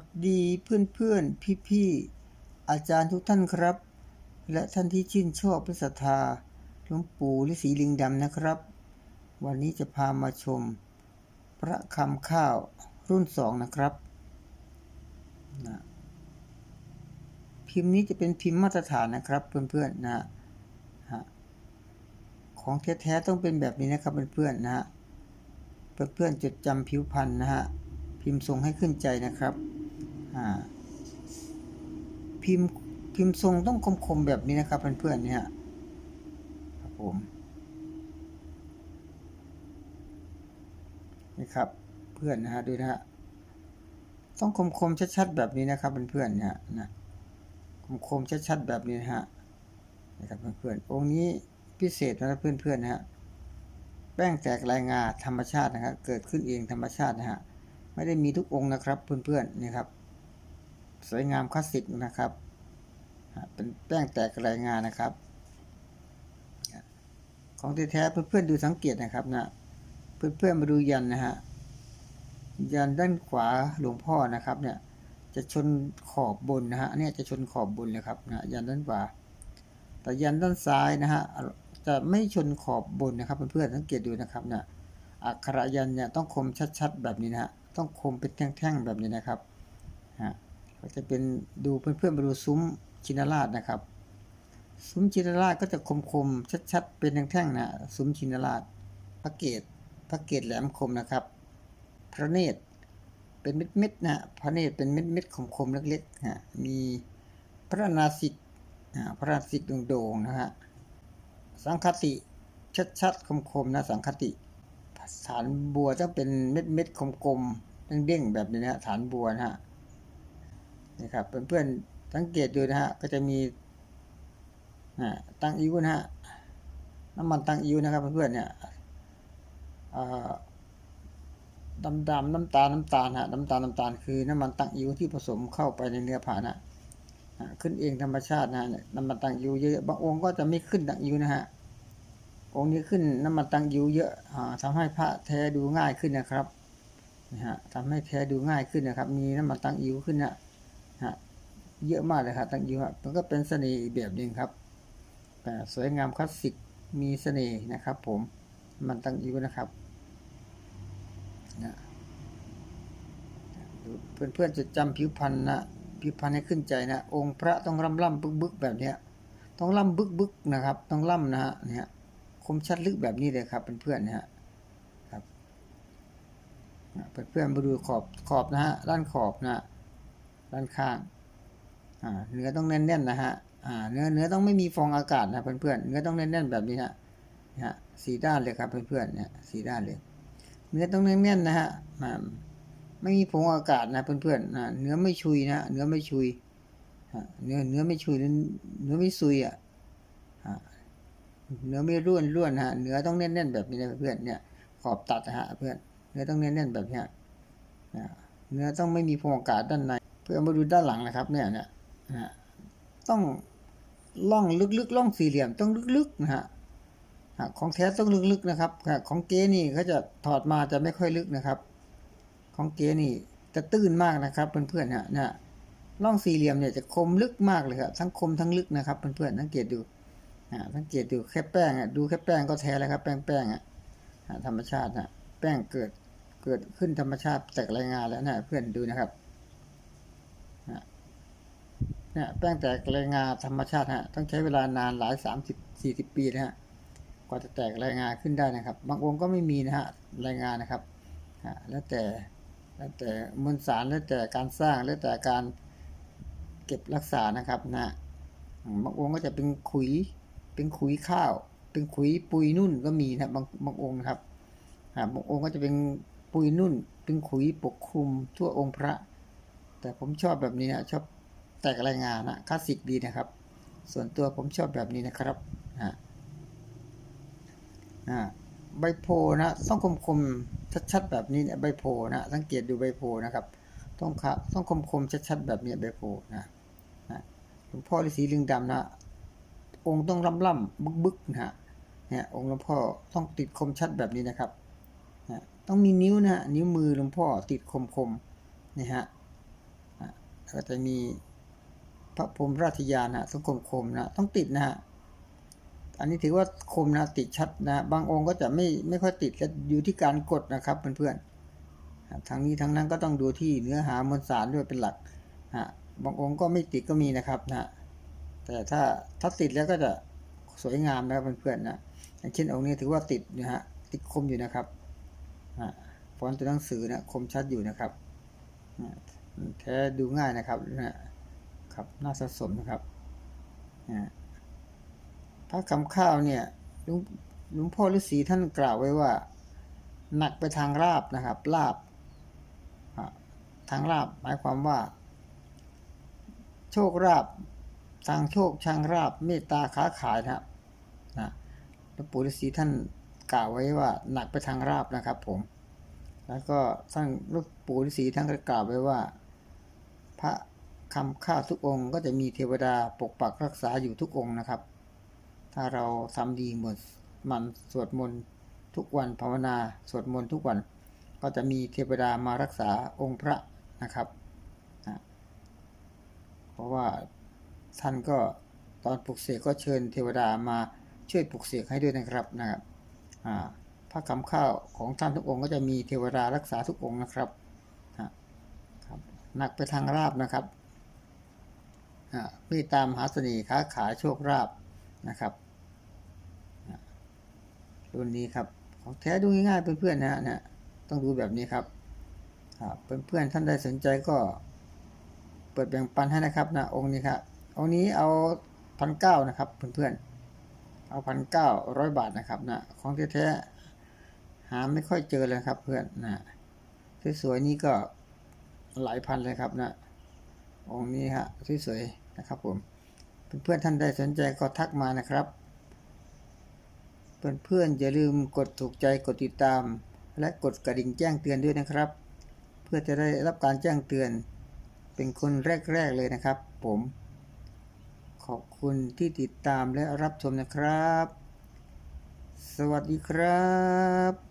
สดีเพื่อนเพื่อนพี่พี่ๆ อาจารย์ทุกท่านครับ และท่านที่ชื่นชอบพระศรัทธาหลวงปู่ฤาษีลิงดำนะครับ วันนี้จะพามาชม พระคำข้าวรุ่นสองนะครับนะพิมพ์นี้จะเป็นพิมพ์มาตรฐานนะครับเพื่อนๆนะฮะของแท้ๆต้องเป็นแบบนี้นะครับเพื่อนๆนะฮะเพื่อนๆจดจำผิวพรรณนะฮะพิมพ์ทรงให้ขึ้นใจนะครับ พิมพ์พิมพ์ทรงต้องคมๆแบบนี้นะครับ เพื่อนๆเนี่ยครับผมนี่ครับเพื่อนนะฮะดูนะฮะต้องคมๆชัดๆแบบนี้นะครับเพื่อนๆเนี่ยนะคมๆชัดๆแบบนี้นะฮะนะครับเพื่อนๆองค์นี้พิเศษนะเพื่อนๆนะฮะแป้งแตกลายงาธรรมชาตินะครับเกิดขึ้นเองธรรมชาตินะฮะไม่ได้มีทุกองค์นะครับเพื่อนๆนี่ครับ สวยงามคลาสสิกนะครับ เป็นแป้งแตกลายงานนะครับ ของแท้เพื่อนๆดูสังเกตนะครับนะเพื่อนๆมาดูยันนะฮะยันด้านขวาหลวงพ่อนะครับเนี่ยจะชนขอบบนนะฮะเนี้ยจะชนขอบบนเลยครับนะยันด้านขวาแต่ยันด้านซ้ายนะฮะจะไม่ชนขอบบนนะครับเพื่อนๆสังเกตดูนะครับเนี่ยอักขระยันเนี่ยต้องคมชัดๆแบบนี้นะฮะต้องคมเป็นแท่งๆแบบนี้นะครับฮะ ก็จะเป็นดูเพื่อนๆมาดูซุ้มชินราชนะครับ ซุ้มชินราชก็จะคมๆชัดๆ เป็นแท่งๆนะซุ้มชินราชพระเกตพระเกตแหลมคมนะครับ พระเนตรเป็นเม็ดๆนะพระเนตรเป็นเม็ดๆคมๆเล็กๆนะมีพระนาสิกพระนาสิกโด่งๆนะฮะสังคติชัดๆคมๆนะสังคติฐานบัวต้องเป็นเม็ดเม็ดๆกลมๆเด้งๆแบบนี้นะฮะฐานบัวนะฮะ นี่ครับเพื่อนๆสังเกตดูนะฮะก็จะมีตั้งอิ้วนะฮะน้ำมันตั้งอิ้วนะครับเพื่อนๆเนี่ยอ่าดำดำน้ำตาลน้ำตาลฮะน้ำตาลน้ำตาลคือน้ำมันตั้งอิ้วที่ผสมเข้าไปในเนื้อผ่านะขึ้นเองธรรมชาตินะเนี่ยน้ำมันตั้งอิ้วเยอะบางองค์ก็จะไม่ขึ้นตั้งอิ้วนะฮะองค์นี้ขึ้นน้ำมันตังยิวเยอะอ่าให้พระแท้ดูง่ายขึ้นนะครับนะฮะทำให้แท้ดูง่ายขึ้นนะครับ มีน้ำมันตังยิวขึ้นนะ เยอะมากเลยครับตั้งยิวอะมันก็เป็นเสน่ห์อีกแบบหนึ่งครับแต่สวยงามคลาสสิกมีเสน่ห์นะครับ ผมมันตั้งยิวนะครับนะเพื่อนๆจะจำผิวพรรณนะผิวพรรณให้ขึ้นใจนะ องค์พระต้องร่ำร่ำบึกบึกแบบเนี้ย ต้องล่ำบึกบึกนะครับ ต้องล่ำนะฮะเนี่ยคมชัดลึกแบบนี้เลยครับเพื่อนๆนะฮะครับเพื่อนๆมาดูขอบขอบนะฮะด้านขอบนะด้านข้าง เนื้อต้องแน่นๆนะฮะเนื้อเนื้อต้องไม่มีฟองอากาศนะเพื่อนๆเนื้อต้องแน่นๆแบบนี้นะนะฮะสีด้านเลยครับเพื่อนๆเนี่ยสีด้านเลย เนื้อต้องแน่นๆนะฮะไม่มีฟองอากาศนะเพื่อนๆอ่าเนื้อไม่ชุยนะเนื้อไม่ชุยเนื้อเนื้อไม่ชุยเนื้อไม่ซุยอะเนื้อไม่ร่วนร่วนฮะเนื้อต้องแน่นๆแบบนี้นะเพื่อนเนี่ยขอบตัดนะฮะเพื่อนเนื้อต้องแน่นๆแบบนี้เนื้อต้องไม่มีฟองอากาศด้านใน เพื่อมาดูด้านหลังนะครับเนี่ยเนี่ย นะฮะต้องล่องลึกๆล่องสี่เหลี่ยมต้องลึกๆนะฮะของแท้ต้องลึกๆนะครับของเก๊นี่เขาจะถอดมาจะไม่ค่อยลึกนะครับ ของเก๊นี่จะตื้นมากนะครับเพื่อนๆฮะนะร่องสี่เหลี่ยมเนี่ยจะคมลึกมากเลยครับทั้งคมทั้งลึกนะครับเพื่อนๆสังเกตดูสังเกตดูแค่แป้งอะดูแค่แป้งก็แท้แล้วครับ แป้งแป้งอะธรรมชาตินะแป้งเกิดเกิดขึ้นธรรมชาติแตกรายงานแล้วนะเพื่อนดูนะครับ เนี่ยแป้งแตกรายงานธรรมชาติฮะต้องใช้เวลานานหลายสามสิบสี่สิบปีนะฮะกว่าจะแตกแรายงานขึ้นได้นะครับ บางองค์ก็ไม่มีนะฮะแรายงานนะครับอ่าแล้วแต่แล้วแต่มวลสารแล้วแต่การสร้างแล้วแต่การเก็บรักษานะครับนะบางองค์ก็จะเป็นขุยเป็นขุยข้าว เป็นขุยปุยนุ่นก็มีนะบางบางองค์นะครับอ่าบางองค์ก็จะเป็นปุยนุ่น เป็นขุยปกคลุมทั่วองค์พระ แต่ผมชอบแบบนี้นะชอบ แตกรายงานนะคลาสสิกดีนะครับ ส่วนตัวผมชอบแบบนี้นะครับอ่าอ่าใบโพนะต้องคมๆชัดๆแบบนี้เนี่ยใบโพนะสังเกตดูใบโพนะครับ ต้องครับต้องคมคมๆชัดๆแบบนี้ใบโพนะนะหลวงพ่อฤาษีลิงดำนะองค์ต้องล่ำล่ำบึกบึกๆนะฮะเนี่ยองค์หลวงพ่อต้องติดคมชัดแบบนี้นะครับนะต้องมีนิ้วนะฮะนิ้วมือหลวงพ่อติดคมคมๆนี่ฮะก็จะมี พระพรหมราชยานนะทรงคมคมนะต้องติดนะฮะอันนี้ถือว่าคมนะติดชัดนะ บางองค์ก็จะไม่ไม่ค่อยติดและอยู่ที่การกดนะครับเพื่อนๆทั้งนี้ทั้งนั้นก็ต้องดูที่เนื้อหามวลสารด้วยเป็นหลักฮะบางองค์ก็ไม่ติดก็มีนะครับนะแต่ถ้าถ้าติดแล้วก็จะสวยงามนะครับเพื่อนๆนะอย่างเช่นองค์นี้ถือว่าติดนะฮะติดคมอยู่นะครับฟอนต์ตัวหนังสือนะคมชัดอยู่นะครับแท้ดูง่ายนะครับนะ ครับน่าสะสมนะครับพระคำข้าวเนี่ยหลวงหลวงพ่อฤาษีท่านกล่าวไว้ว่า หนักไปทางราบนะครับลาบทางราบหมายความว่า โชคราบทางโชคช่างราบเมตตาค้าขายนะครับนะหลวงปู่ฤาษีท่านกล่าวไว้ว่า หนักไปทางราบนะครับ ผม แล้วก็ท่านหลวงปู่ฤาษีท่านก็กล่าวไว้ว่า พระ คำข้าวทุกองค์ ก็จะมีเทวดาปกปักรักษาอยู่ทุกองค์นะครับ ถ้าเราทำดีหมดมันสวดมนต์ทุกวันภาวนาสวดมนต์ทุกวัน ก็จะมีเทวดามารักษาองค์พระนะครับนะเพราะว่าท่านก็ตอนปลุกเสกก็เชิญเทวดามาช่วยปลุกเสกให้ด้วยนะครับนะครับพระคำข้าวของท่านทุกองค์ก็จะมีเทวดารักษาทุกองค์นะครับครับหนักไปทางราบนะครับ มตตามหาเสน่ห์ค้าขายโชคราบนะครับรุ่นนี้ครับของแท้ดูง่ายๆเพื่อนๆนะฮะนะต้องดูแบบนี้ครับเพื่อนๆท่านใดสนใจก็เปิดแบ่งปันให้นะครับนะองค์นี้ครับองค์นี้เอาพันเก้านะครับเพื่อนๆเอาพันเก้าร้อยบาทนะครับนะของแท้ๆหาไม่ค่อยเจอเลยครับเพื่อนนะสวยๆนี้ก็หลายพันเลยครับนะ องค์นี้ฮะสวยๆนะครับผมเพื่อนๆท่านใดสนใจก็ทักมานะครับ เพื่อนๆอย่าลืมกดถูกใจกดติดตาม และกดกระดิ่งแจ้งเตือนด้วยนะครับ เพื่อจะได้รับการแจ้งเตือน เป็นคนแรกๆเลยนะครับ ผม ขอบคุณที่ติดตามและรับชมนะครับ สวัสดีครับ